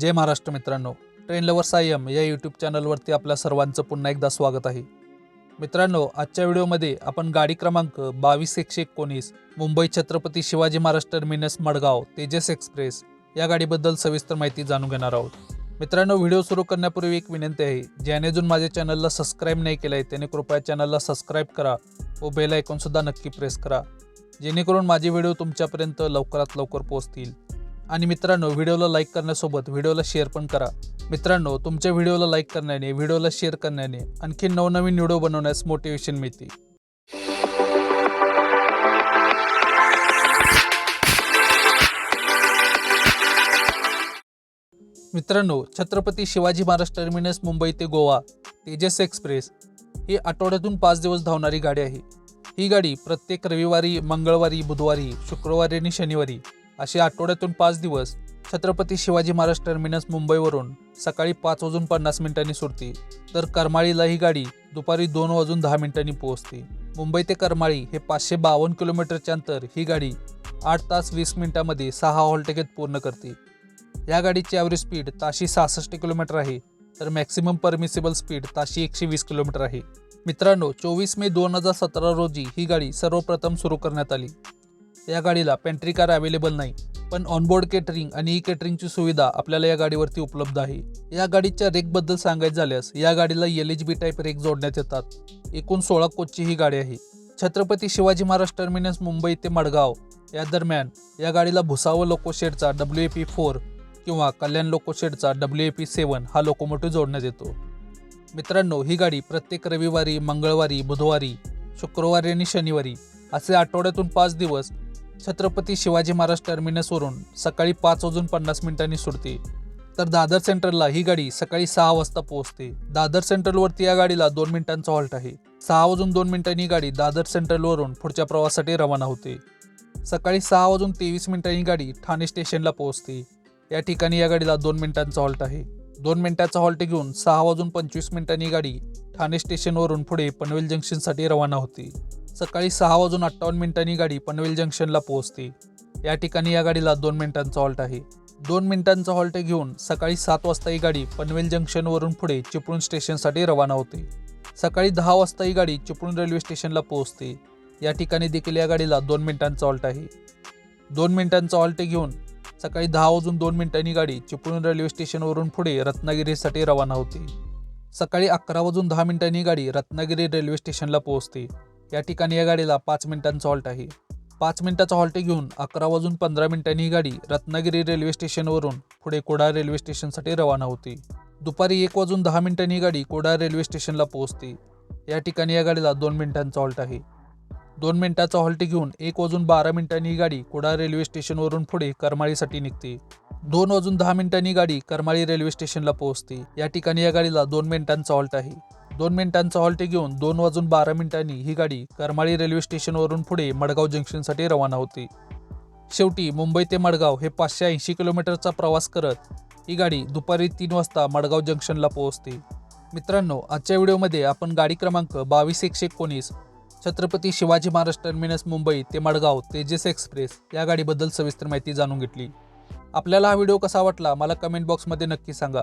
जय महाराष्ट्र मित्रांनो. Train lover Sayam या YouTube चॅनलवरती आपल्या सर्वांचं पुन्हा एकदा स्वागत आहे. मित्रांनो आजच्या व्हिडिओमध्ये आपण गाडी क्रमांक बावीस एकशे एकोणीस मुंबई छत्रपती शिवाजी महाराज टर्मिनस मडगाव तेजस एक्सप्रेस या गाडीबद्दल सविस्तर माहिती जाणून घेणार आहोत. मित्रांनो व्हिडिओ सुरू करण्यापूर्वी एक विनंती आहे ज्याने अजून माझ्या चॅनलला सबस्क्राईब नाही केलं आहे त्याने कृपया चॅनलला सबस्क्राईब करा व बेल ऐकूनसुद्धा नक्की प्रेस करा. जेणेकरून माझे व्हिडिओ तुमच्यापर्यंत लवकरात लवकर पोहोचतील. आणि मित्रांनो व्हिडिओला लाईक करण्यासोबत व्हिडिओला शेअर पण करा. मित्रांनो तुमच्या व्हिडिओला लाईक करण्याने व्हिडिओला शेअर करण्याने आणखी नवनवीन व्हिडिओ बनवण्यास मोटिवेशन मिळते. मित्रांनो छत्रपती शिवाजी महाराज टर्मिनस मुंबई ते गोवा तेजस एक्सप्रेस ही आठवड्यातून पाच दिवस धावणारी गाडी आहे. ही गाडी प्रत्येक रविवारी मंगळवारी बुधवारी शुक्रवारी आणि शनिवारी अशी आठवड्यातून पाच दिवस छत्रपती शिवाजी महाराज टर्मिनस मुंबईवरून सकाळी पाच वाजून पन्नास मिनिटांनी सुटते. तर करमाळीला ही गाडी दुपारी दोन वाजून दहा मिनिटांनी पोहोचते. मुंबई ते करमाळी हे पाचशे बावन्न किलोमीटरच्या अंतर ही गाडी आठ तास वीस मिनिटांमध्ये सहा हॉल्टगेत पूर्ण करते. या गाडीची ॲव्हरेज स्पीड ताशी सहासष्ट किलोमीटर आहे. तर मॅक्सिमम परमिसिबल स्पीड ताशी एकशे वीस किलोमीटर आहे. मित्रांनो चोवीस मे दोन हजार सतरा रोजी ही गाडी सर्वप्रथम सुरू करण्यात आली. या गाडीला पेंट्री कार अवेलेबल नाही. पण ऑनबोर्ड केटरिंग आणि ई केटरिंगची सुविधा आपल्याला या गाडीवरती उपलब्ध आहे. या गाडीच्या रेकबद्दल सांगायचं झाल्यास या गाडीला L H B type rake जोडण्यात येतात. एकूण सोळा कोचची ही गाडी आहे. छत्रपती शिवाजी महाराज टर्मिनस मुंबई ते मडगाव. या दरम्यान या गाडीला भुसावळ लोकोशेडचा डब्ल्यू ए पी फोर किंवा कल्याण लोकोशेडचा डब्ल्यू ए पी सेवन हा लोकोमोटिव्ह जोडण्यात येतो. मित्रांनो ही गाडी प्रत्येक रविवारी मंगळवारी बुधवारी शुक्रवारी आणि शनिवारी असे आठवड्यातून पाच दिवस छत्रपती शिवाजी महाराज टर्मिनसवरून सकाळी पाच वाजून पन्नास मिनिटांनी सुटते. तर दादर सेंट्रलला ही गाडी सकाळी सहा वाजता पोहोचते. दादर सेंट्रलवरती या गाडीला दोन मिनिटांचा हॉल्ट आहे. सहा वाजून दोन मिनिटांनी ही गाडी दादर सेंट्रलवरून पुढच्या प्रवासासाठी रवाना होते. सकाळी सहा वाजून तेवीस मिनिटांनी गाडी ठाणे स्टेशनला पोहोचते. या ठिकाणी या गाडीला दोन मिनिटांचा हॉल्ट आहे. दोन मिनिटाचा हॉल्ट घेऊन सहा वाजून पंचवीस मिनिटांनी गाडी ठाणे स्टेशनवरून पुढे पनवेल जंक्शनसाठी रवाना होते. सकाळी सहा वाजून अठ्ठावन्न मिनिटांनी गाडी पनवेल जंक्शनला पोहोचते. या ठिकाणी या गाडीला दोन मिनिटांचा हॉल्ट आहे. दोन मिनिटांचा हॉल्ट घेऊन सकाळी सात वाजता ही गाडी पनवेल जंक्शनवरून पुढे चिपळूण स्टेशनसाठी रवाना होते. सकाळी दहा वाजता ही गाडी चिपळूण रेल्वे स्टेशनला पोहोचते. या ठिकाणी देखील या गाडीला दोन मिनिटांचा हॉल्ट आहे. दोन मिनिटांचा हॉल्ट घेऊन सकाळी दहा वाजून दोन मिनिटांनी गाडी चिपळूण रेल्वे स्टेशनवरून पुढे रत्नागिरीसाठी रवाना होते. सकाळी अकरा वाजून दहा मिनिटांनी गाडी रत्नागिरी रेल्वे स्टेशनला पोहोचते. या ठिकाणी या गाडीला पाच मिनिटांचा हॉल्ट आहे. पाच मिनिटाचा हॉल्ट घेऊन अकरा वाजून पंधरा मिनिटांनी ही गाडी रत्नागिरी रेल्वे स्टेशनवरून पुढे कोडा रेल्वे स्टेशनसाठी रवाना होते. दुपारी एक वाजून दहा मिनिटांनी ही गाडी कोडाळ रेल्वे स्टेशनला पोहोचते. या ठिकाणी या गाडीला दोन मिनिटांचा हॉल्ट आहे. दोन मिनिटाचा हॉल्ट घेऊन एक वाजून बारा मिनिटांनी ही गाडी कुडाळ रेल्वे स्टेशनवरून पुढे करमाळीसाठी निघते. दोन वाजून दहा मिनिटांनी गाडी करमाळी रेल्वे स्टेशनला पोहोचते. या ठिकाणी या गाडीला दोन मिनिटांचा हॉल्ट आहे. दोन मिनिटांचा हॉल्ट घेऊन दोन वाजून बारा मिनिटांनी ही गाडी करमाळी रेल्वे स्टेशनवरून पुढे मडगाव जंक्शनसाठी रवाना होते. शेवटी मुंबई ते मडगाव हे पाचशे ऐंशी किलोमीटरचा प्रवास करत ही गाडी दुपारी तीन वाजता मडगाव जंक्शनला पोहोचते. मित्रांनो आजच्या व्हिडिओमध्ये आपण गाडी क्रमांक बावीस एकशे एकोणीस छत्रपती शिवाजी महाराज टर्मिनस मुंबई ते मडगाव तेजस एक्सप्रेस या गाडीबद्दल सविस्तर माहिती जाणून घेतली. आपल्याला हा व्हिडिओ कसा वाटला मला कमेंट बॉक्समध्ये नक्की सांगा.